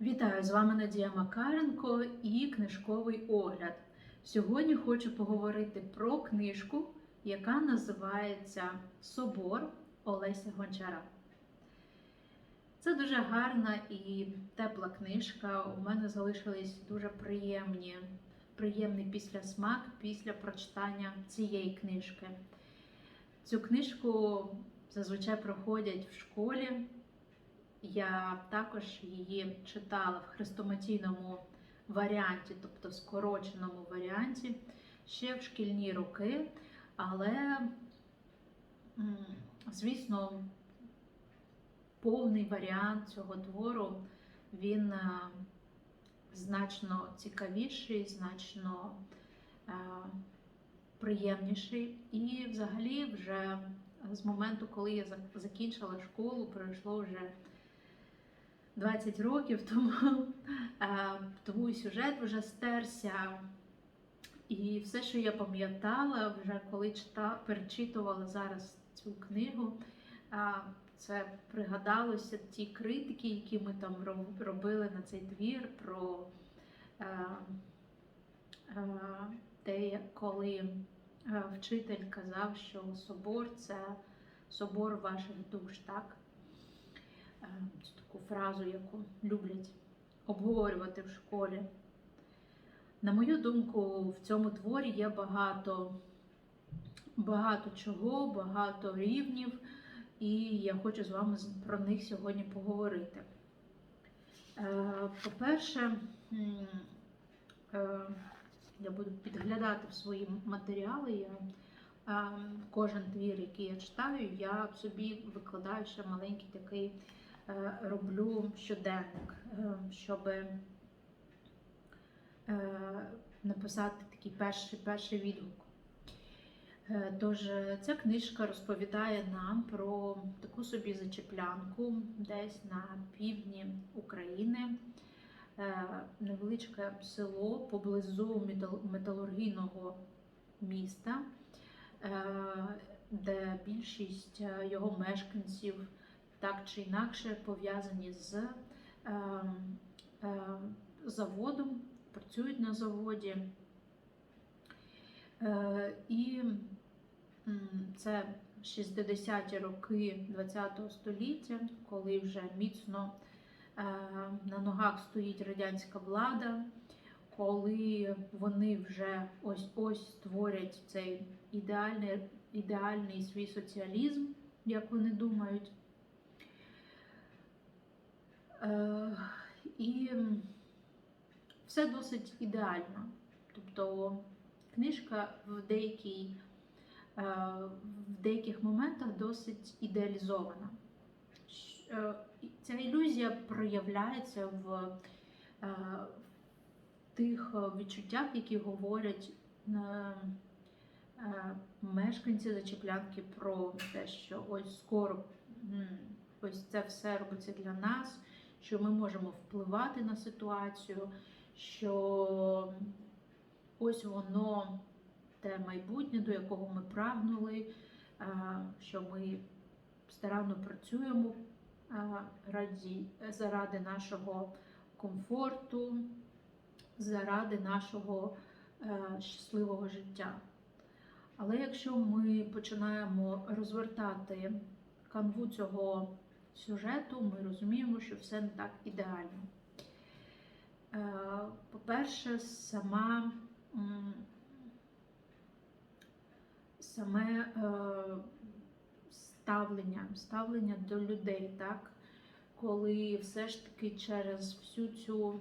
Вітаю з вами Надія Макаренко і книжковий огляд. Сьогодні хочу поговорити про книжку, яка називається Собор Олеся Гончара. Це дуже гарна і тепла книжка. У мене залишились дуже приємні, приємний післясмак після прочитання цієї книжки. Цю книжку зазвичай проходять в школі. Я також її читала в хрестоматійному варіанті, тобто скороченому варіанті, ще в шкільні роки, але, звісно, повний варіант цього твору він е, значно цікавіший, значно е, приємніший. І взагалі, вже з моменту, коли я закінчила школу, пройшло вже 20 років, тому, е, тому і сюжет вже стерся. І все, що я пам'ятала, вже коли чита, перечитувала зараз цю книгу, е, це пригадалося ті критики, які ми там робили на цей твір, про е, те, коли вчитель казав, що собор це собор ваших душ, так? Цю таку фразу, яку люблять обговорювати в школі. На мою думку, в цьому творі є багато, багато чого, багато рівнів, і я хочу з вами про них сьогодні поговорити. Е, По-перше, е, я буду підглядати в свої матеріали. Я е, кожен твір, який я читаю, я собі викладаю ще маленький такий роблю щоденник, е, щоб е, написати такий перший, перший відгук. Е, Тож е, ця книжка розповідає нам про таку собі зачеплянку десь на півдні України, Е, невеличке село поблизу металургійного міста, е, де більшість е, його мешканців так чи інакше пов'язані з е, е, заводом, працюють на заводі. Е, І це 60-ті роки ХХ століття, коли вже міцно е, на ногах стоїть радянська влада, коли вони вже ось ось створять цей ідеальний, ідеальний свій соціалізм, як вони думають. Е, І все досить ідеально. Тобто книжка в, деякій, е, в деяких моментах досить ідеалізована. Е, Ця ілюзія проявляється в, тих відчуттях, які говорять мешканці зачеплянки про те, що ось скоро ось це все робиться для нас, що ми можемо впливати на ситуацію, що ось воно те майбутнє, до якого ми прагнули, е, що ми старанно працюємо е, заради нашого комфорту, заради нашого е, щасливого життя. Але якщо ми починаємо розвертати канву цього сюжету, ми розуміємо, що все не так ідеально. Е, По-перше, сама саме е, ставлення, ставлення до людей, так? коли все ж таки через всю цю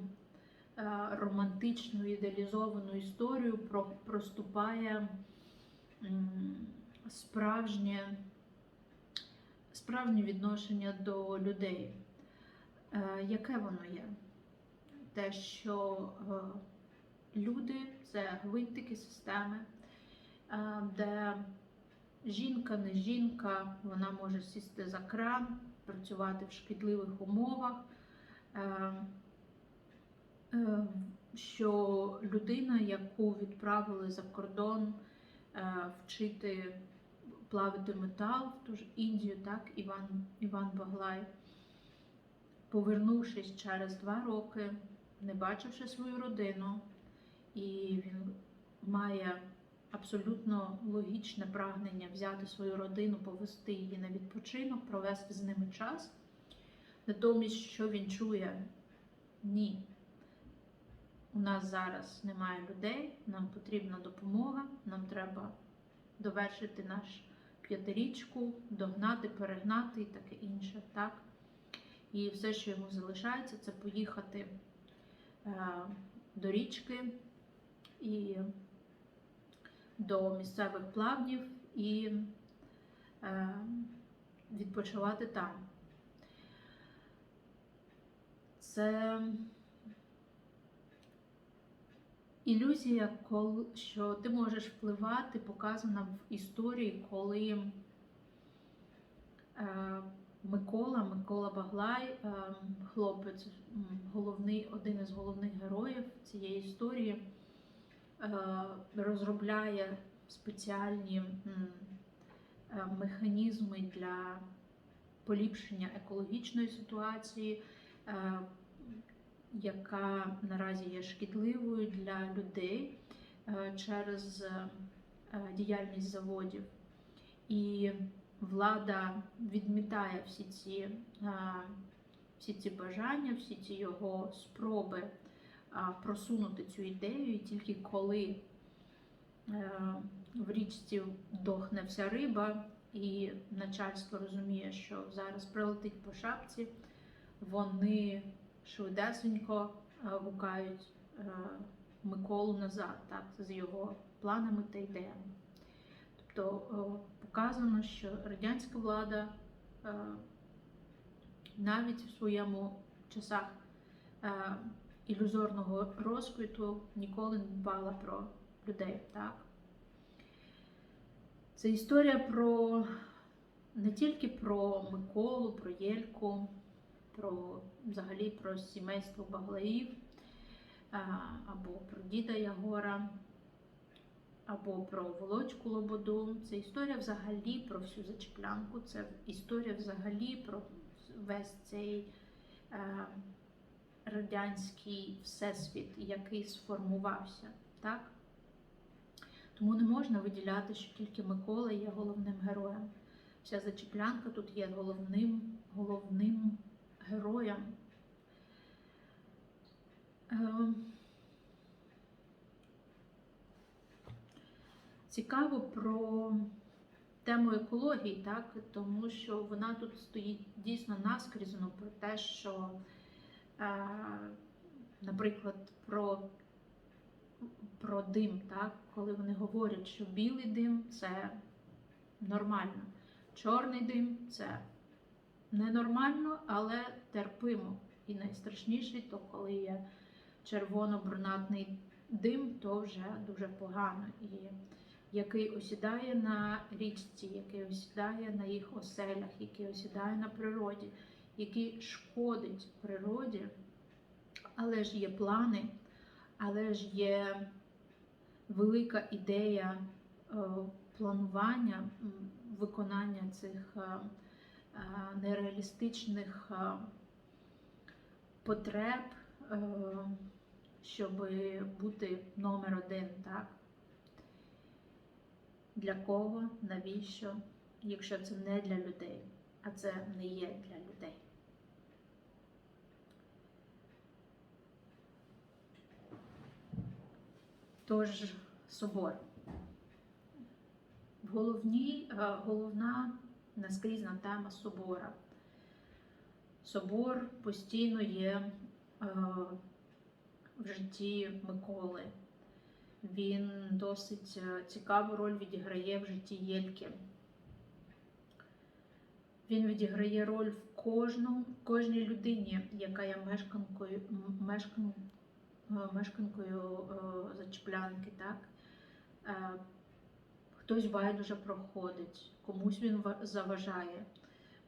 е, романтичну ідеалізовану історію проступає справжнє, справжнє відношення до людей. Е, Яке воно є? Те, що е, люди це гвинтики системи, е, де жінка не жінка, вона може сісти за кран, працювати в шкідливих умовах. Що людина, яку відправили за кордон вчити плавити метал в ту ж Індію, так, Іван, Іван Баглай, повернувшись через два роки, не бачивши свою родину, і він має абсолютно логічне прагнення взяти свою родину, повести її на відпочинок, провести з ними час. Натомість, що він чує? Ні. У нас зараз немає людей, нам потрібна допомога, нам треба довершити наш п'ятирічку, догнати, перегнати і таке інше. Так? І все, що йому залишається, це поїхати е, до річки і до місцевих плавнів і е, відпочивати там. Це ілюзія, коли, що ти можеш впливати, показана в історії, коли е, Микола, Микола Баглай, е, хлопець, головний, один із головних героїв цієї історії, е, розробляє спеціальні механізми для поліпшення екологічної ситуації, яка наразі є шкідливою для людей е, через е, діяльність заводів. І влада відмітає всі ці, е, всі ці бажання, всі ці його спроби е, просунути цю ідею, і тільки коли е, в річці дохне вся риба, і начальство розуміє, що зараз прилетить по шапці, вони швидесенько е, гукають е, Миколу назад, так, з його планами та ідеями. Тобто е, показано, що радянська влада навіть в своєму часах ілюзорного розквіту ніколи не дбала про людей. Так? Це історія про не тільки про Миколу, про Єльку, про взагалі про сімейство Баглаїв, або про діда Ягора, або про Володьку Лободу. Це історія взагалі про всю зачеплянку, це історія взагалі про весь цей е, радянський всесвіт, який сформувався. Так? Тому не можна виділяти, що тільки Микола є головним героєм. Вся зачеплянка тут є головним, головним героєм. Ем, Цікаво про тему екології, так? тому що вона тут стоїть дійсно наскрізно про те, що, е, наприклад, про, про дим, так? коли вони говорять, що білий дим це нормально, чорний дим це ненормально, але терпимо. І найстрашніше, то коли є червоно-брунатний дим, то вже дуже погано. І який осідає на річці, який осідає на їх оселях, який осідає на природі, який шкодить природі, але ж є плани, але ж є велика ідея е, планування, виконання цих е, нереалістичних е, потреб, е, щоб бути номер один, так? Для кого, навіщо, якщо це не для людей, а це не є для людей. Тож собор. Е, головна наскрізна тема собора. Собор постійно є е, в житті Миколи. Він досить е, цікаву роль відіграє в житті Єльки. Він відіграє роль в кожному, кожній людині, яка є мешканкою, мешкан, е, мешканкою е, зачеплянки. Так? Е, Хтось байдуже проходить, комусь він ва- заважає,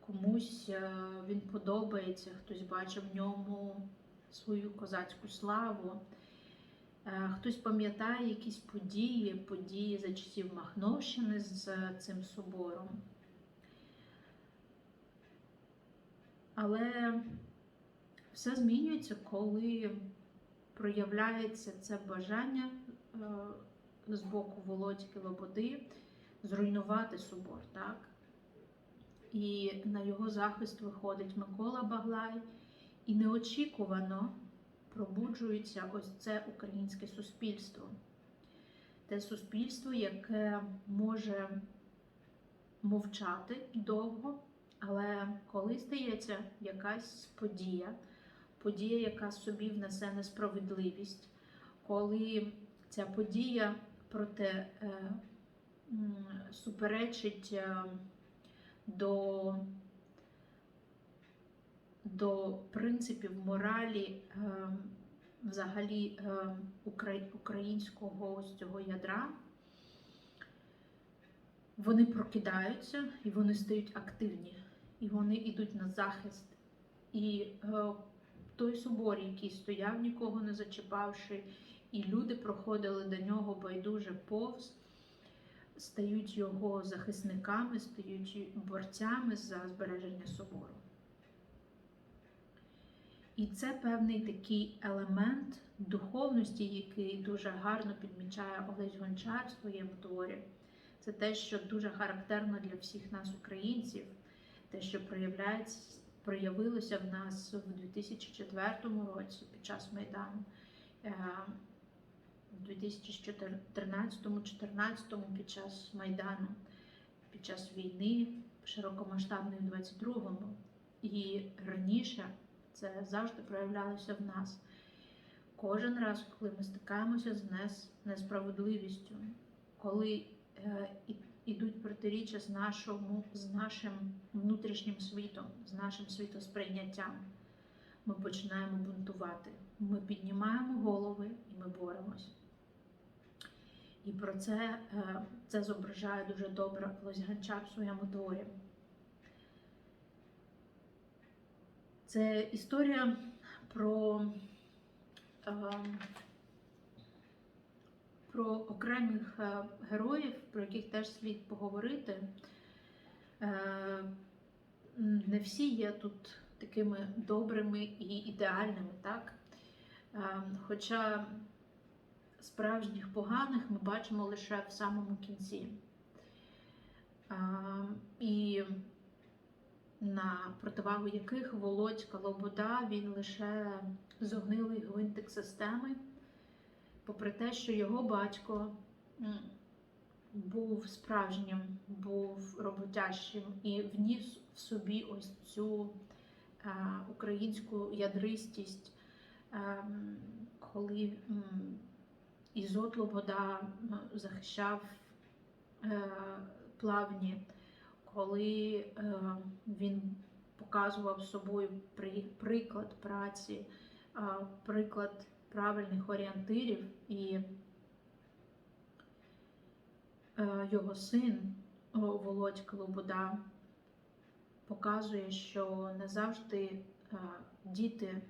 комусь е, він подобається, хтось бачить в ньому свою козацьку славу. Е, Хтось пам'ятає якісь події, події за часів Махновщини з цим собором. Але все змінюється, коли проявляється це бажання е, з боку Володьки Лободи зруйнувати собор. Так? І на його захист виходить Микола Баглай, і неочікувано пробуджується ось це українське суспільство. Те суспільство, яке може мовчати довго, але коли стається якась подія, подія, яка собі внесе несправедливість, коли ця подія проте е, суперечить е, до, до принципів моралі е, взагалі українського ось цього ядра, вони прокидаються і вони стають активні, і вони йдуть на захист. І той собор, який стояв, нікого не зачіпавши, і люди проходили до нього байдуже повз, стають його захисниками, стають борцями за збереження собору. І це певний такий елемент духовності, який дуже гарно підмічає Олесь Гончар в своєму творі. Це те, що дуже характерно для всіх нас, українців, те, що проявляється, проявилося в нас в 2004 році під час Майдану, е, в 2013-2014 під час Майдану, під час війни, широкомасштабної в 22-му. І раніше це завжди проявлялося в нас. Кожен раз, коли ми стикаємося з нес- несправедливістю, коли е, ідуть протиріччя з, нашому, з нашим внутрішнім світом, з нашим світосприйняттям, ми починаємо бунтувати. Ми піднімаємо голови і ми боремось. І про це, е, це зображає дуже добре Лось Гончар в своєму творі. Це історія про, е, про окремих е, героїв, про яких теж слід поговорити. Не всі є тут такими добрими і ідеальними, так? Хоча справжніх поганих ми бачимо лише в самому кінці. Е, І на противагу яких Володька Лобода він лише зогнилий гвинтик системи, попри те, що його батько був справжнім, був роботящим і вніс в собі ось цю е, українську ядристість, е, коли м, Ізот Лобода захищав е, плавні коли е, він показував собою при, приклад праці, е, приклад правильних орієнтирів, і е, його син Володька Лобода показує, що не завжди е, діти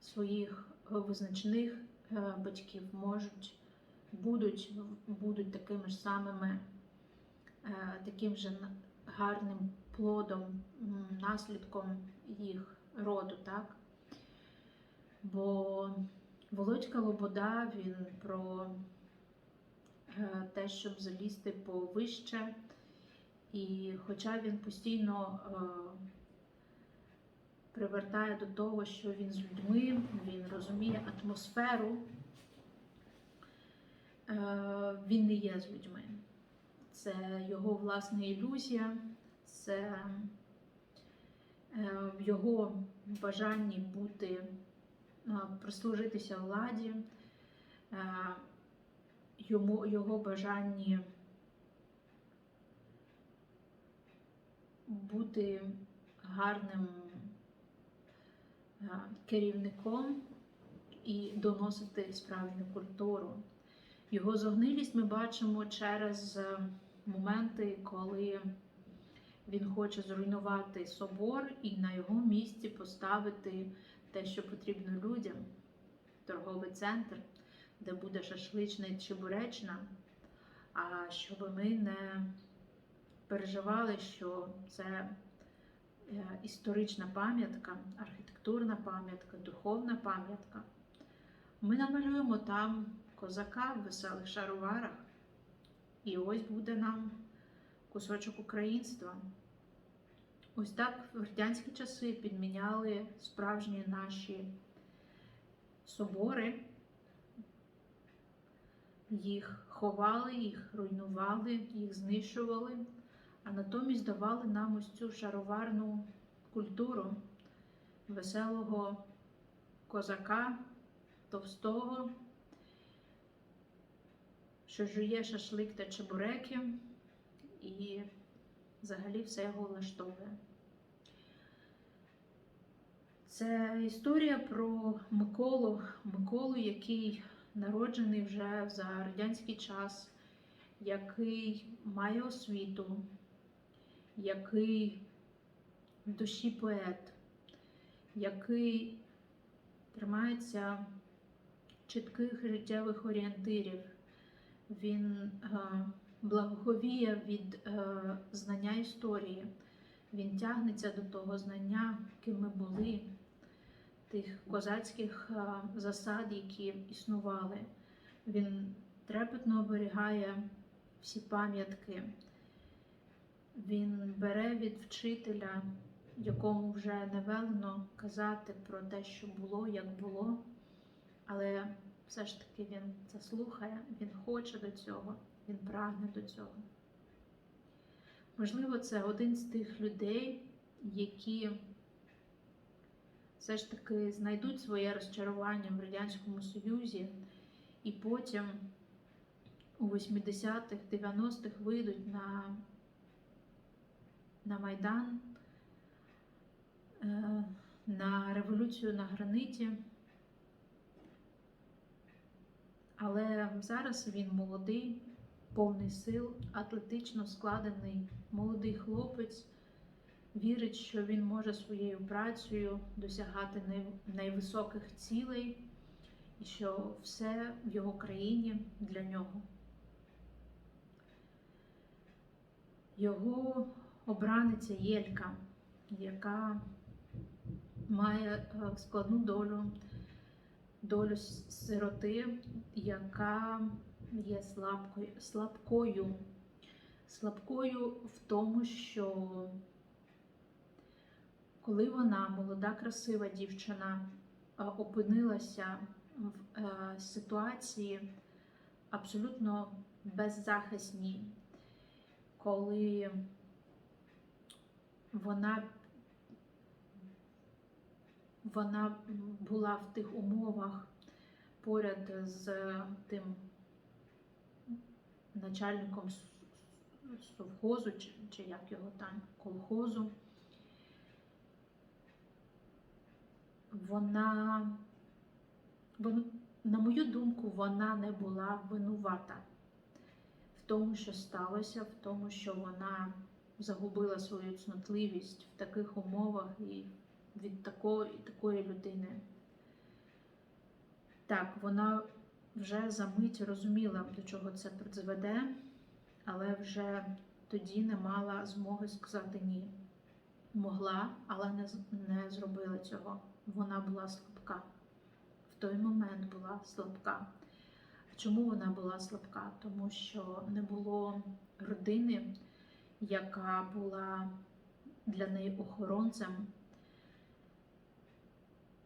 своїх визначних е, батьків можуть будуть, будуть такими ж самими е, таким же гарним плодом, наслідком їх роду, так? Бо Володька Лобода він про е, те, щоб залізти повище, і хоча він постійно е, привертає до того, що він з людьми, він розуміє атмосферу, е, він не є з людьми. Це його власна ілюзія, це е, його бажанні бути, е, прислужитися владі, йому, його бажанні бути гарним керівником і доносити справжню культуру. Його зогнилість ми бачимо через е, моменти, коли він хоче зруйнувати собор і на його місці поставити те, що потрібно людям, торговий центр, де буде шашлична і чебуречна, а щоб ми не переживали, що це е, історична пам'ятка, архітектурна пам'ятка, духовна пам'ятка. Ми намалюємо там козака в веселих шароварах. І ось буде нам кусочок українства. Ось так в радянські часи підміняли справжні наші собори, їх ховали, їх руйнували, їх знищували, а натомість давали нам ось цю шароварну культуру веселого козака, товстого, що жує шашлик та чебуреки, і взагалі все його влаштовує. Це історія про Миколу, Миколу, який народжений вже за радянський час, який має освіту, який в душі поет, який тримається чітких життєвих орієнтирів. Він е, благовіє від е, знання історії. Він тягнеться до того знання, ким ми були, тих козацьких е, засад, які існували. Він трепетно оберігає всі пам'ятки. Він бере від вчителя, якому вже не велено казати про те, що було, як було, але все ж таки він це слухає, він хоче до цього, він прагне до цього. Можливо, це один з тих людей, які все ж таки знайдуть своє розчарування в Радянському Союзі і потім у 80-х, 90-х вийдуть на, на Майдан, е, на революцію на граниті. Але зараз він молодий, повний сил, атлетично складений молодий хлопець, вірить, що він може своєю працею досягати найвисоких цілей і що все в його країні для нього. Його обраниця Єлька, яка має е, складну долю долю сироти, яка є слабкою, слабкою, слабкою в тому, що коли вона, молода, красива дівчина, е, опинилася в е, ситуації абсолютно беззахисній, коли вона вона була в тих умовах поряд з тим начальником совхозу, чи, чи як його там, колхозу. Вона, на мою думку, вона не була винувата в тому, що сталося, в тому, що вона загубила свою цнотливість в таких умовах і від такої, такої людини. Так, вона вже за мить розуміла, до чого це призведе, але вже тоді не мала змоги сказати ні. Могла, але не, не зробила цього. Вона була слабка. В той момент була слабка. Чому вона була слабка? Тому що не було родини, яка була для неї охоронцем.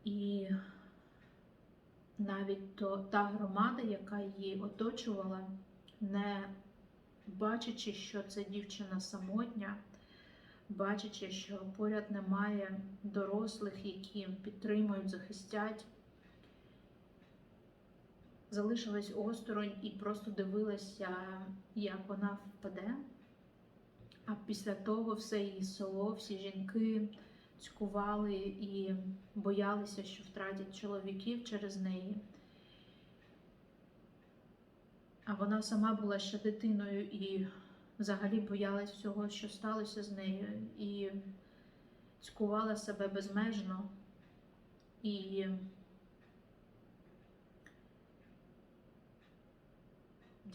І навіть то, та громада, яка її оточувала, не бачачи, що це дівчина самотня, бачачи, що поряд немає дорослих, які підтримують, захистять, залишилась осторонь і просто дивилася, як вона впаде. А після того все її село, всі жінки цькували і боялися, що втратять чоловіків через неї. А вона сама була ще дитиною і взагалі боялась всього, що сталося з нею, і цькувала себе безмежно. І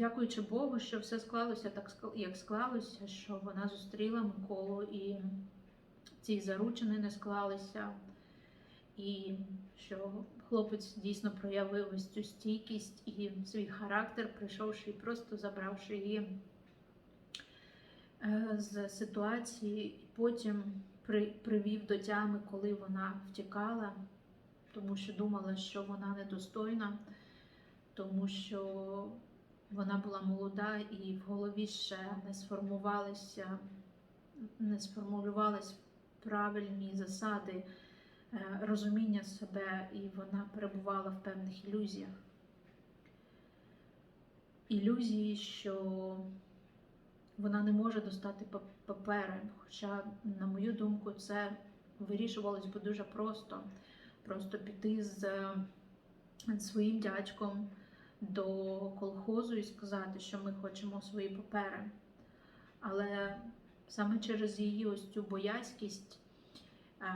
дякуючи Богу, що все склалося так, як склалося, що вона зустріла Миколу і ці заручини не склалися, і що хлопець дійсно проявив ось цю стійкість і свій характер, прийшовши і просто забравши її е, з ситуації, і потім привів до тями, коли вона втікала, тому що думала, що вона недостойна, тому що вона була молода і в голові ще не сформувалися, не сформулювались правильні засади е, розуміння себе, і вона перебувала в певних ілюзіях. Ілюзії, що вона не може достати папери. Хоча, на мою думку, це вирішувалось би дуже просто. Просто піти з е, своїм дядьком до колхозу і сказати, що ми хочемо свої папери. Але саме через її ось цю боязкість е,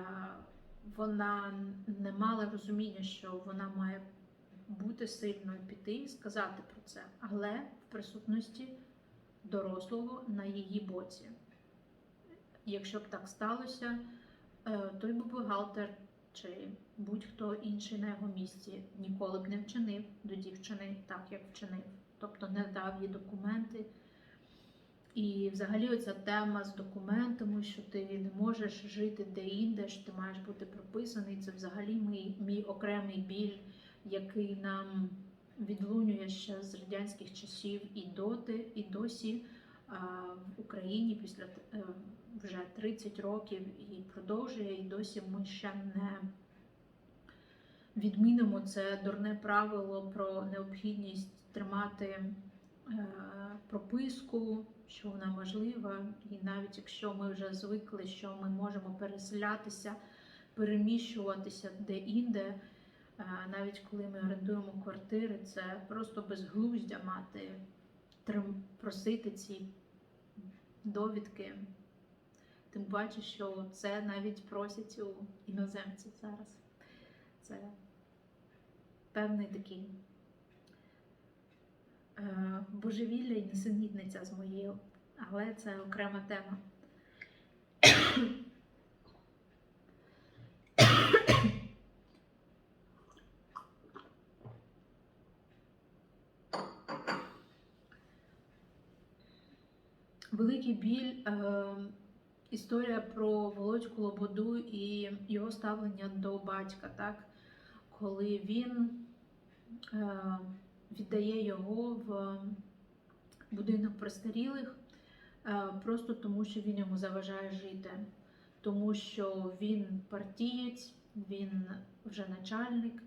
вона не мала розуміння, що вона має бути сильною, піти і сказати про це, але в присутності дорослого на її боці. Якщо б так сталося, е, той би бухгалтер чи будь-хто інший на його місці ніколи б не вчинив до дівчини так, як вчинив, тобто не дав їй документи. І взагалі оця тема з документами, що ти не можеш жити де-інде, що ти маєш бути прописаний, це взагалі мій, мій окремий біль, який нам відлунює ще з радянських часів і доти, і досі а, в Україні після е, вже 30 років і продовжує, і досі ми ще не відмінимо це дурне правило про необхідність тримати е, прописку, що вона важлива, і навіть якщо ми вже звикли, що ми можемо переселятися, переміщуватися де-інде, е, навіть коли ми орендуємо квартири, це просто безглуздя мати просити ці довідки. Тим паче, що це навіть просять у іноземців зараз. Це певний такий е, божевілля і несенітниця з моєю, але це окрема тема. Великий біль. Е, історія про Володьку Лободу і його ставлення до батька, так? коли він е, віддає його в будинок престарілих е, просто тому, що він йому заважає жити, тому що він партієць, він вже начальник,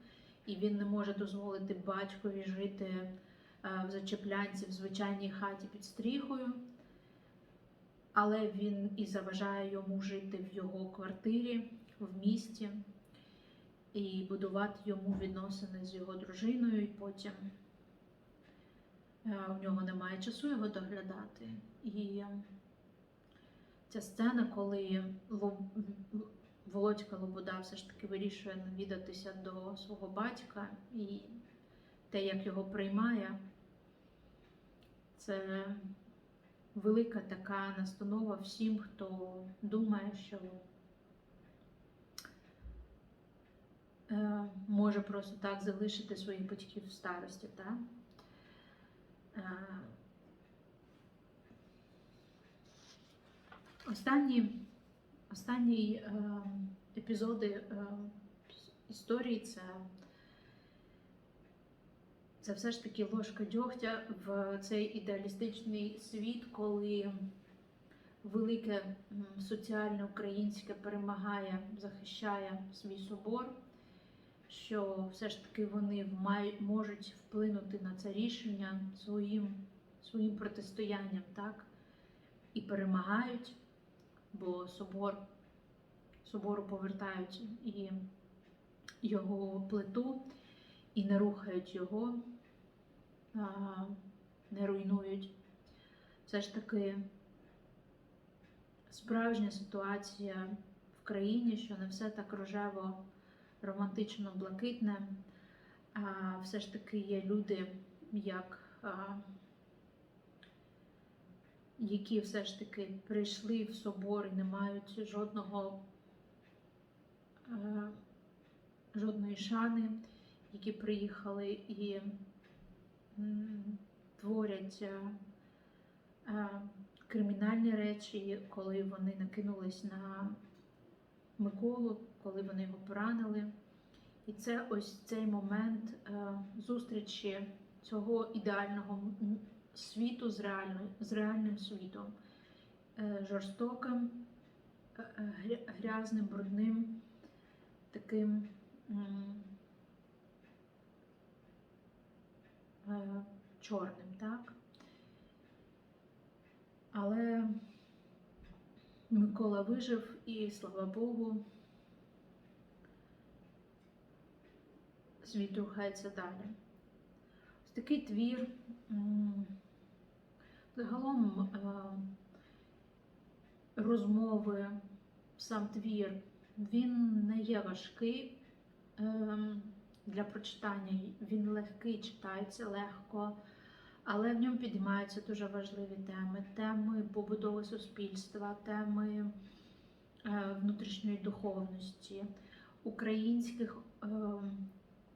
і він не може дозволити батькові жити е, в зачеплянці в звичайній хаті під стріхою але він і заважає йому жити в його квартирі в місті і будувати йому відносини з його дружиною, і потім е, у нього немає часу його доглядати. І ця сцена, коли Володька Лобода все ж таки вирішує навідатися до свого батька і те, як його приймає, це велика така настанова всім, хто думає, що е, може просто так залишити своїх батьків в старості. Так? Е, Останні, останні е, епізоди е, історії це це все ж таки ложка дьогтя в цей ідеалістичний світ, коли велике соціальне українське перемагає, захищає свій собор, що все ж таки вони можуть вплинути на це рішення своїм, своїм протистоянням, так? І перемагають, бо собор, собору повертають і його плиту, і не рухають його не руйнують. Все ж таки справжня ситуація в країні, що не все так рожево, романтично блакитне, а все ж таки є люди, як, які все ж таки прийшли в собор і не мають жодного жодної шани, які приїхали і творять е, е, кримінальні речі, коли вони накинулись на Миколу, коли вони його поранили. І це ось цей момент е, зустрічі цього ідеального світу з, реальною, з реальним світом, жорстоким, грязним, брудним, таким м, е, чорним, так? Але Микола вижив і, слава Богу, світ рухається далі. Ось такий твір. Загалом е, розмови, сам твір, він не є важкий ем, для прочитання. Він легкий, читається легко, але в ньому підіймаються дуже важливі теми: теми побудови суспільства, теми е, внутрішньої духовності, українських, ем,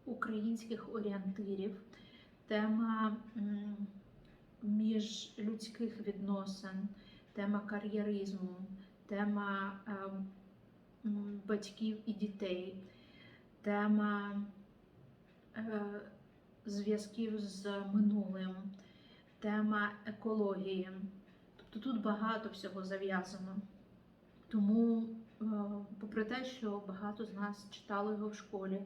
українських орієнтирів, тема міжлюдських відносин, тема кар'єризму, тема ем, батьків і дітей, тема е, зв'язків з минулим, тема екології. Тобто тут багато всього зав'язано. Тому, е, попри те, що багато з нас читало його в школі,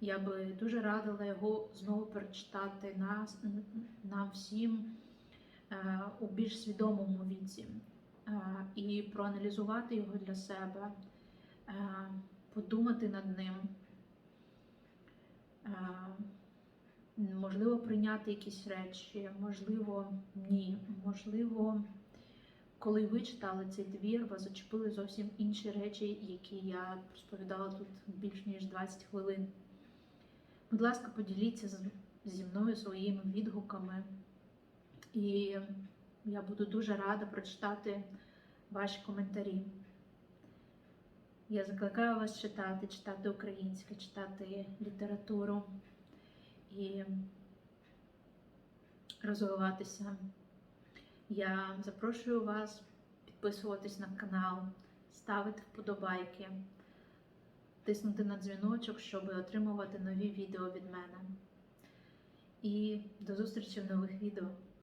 я би дуже радила його знову перечитати нас, нам всім е, у більш свідомому віці е, і проаналізувати його для себе, е, подумати над ним. Можливо, прийняти якісь речі, можливо, ні. Можливо, коли ви читали цей твір, вас зачепили зовсім інші речі, які я розповідала тут більш ніж 20 хвилин. Будь ласка, поділіться зі мною своїми відгуками, і я буду дуже рада прочитати ваші коментарі. Я закликаю вас читати, читати українське, читати літературу і розвиватися. Я запрошую вас підписуватись на канал, ставити вподобайки, тиснути на дзвіночок, щоб отримувати нові відео від мене. І до зустрічі в нових відео.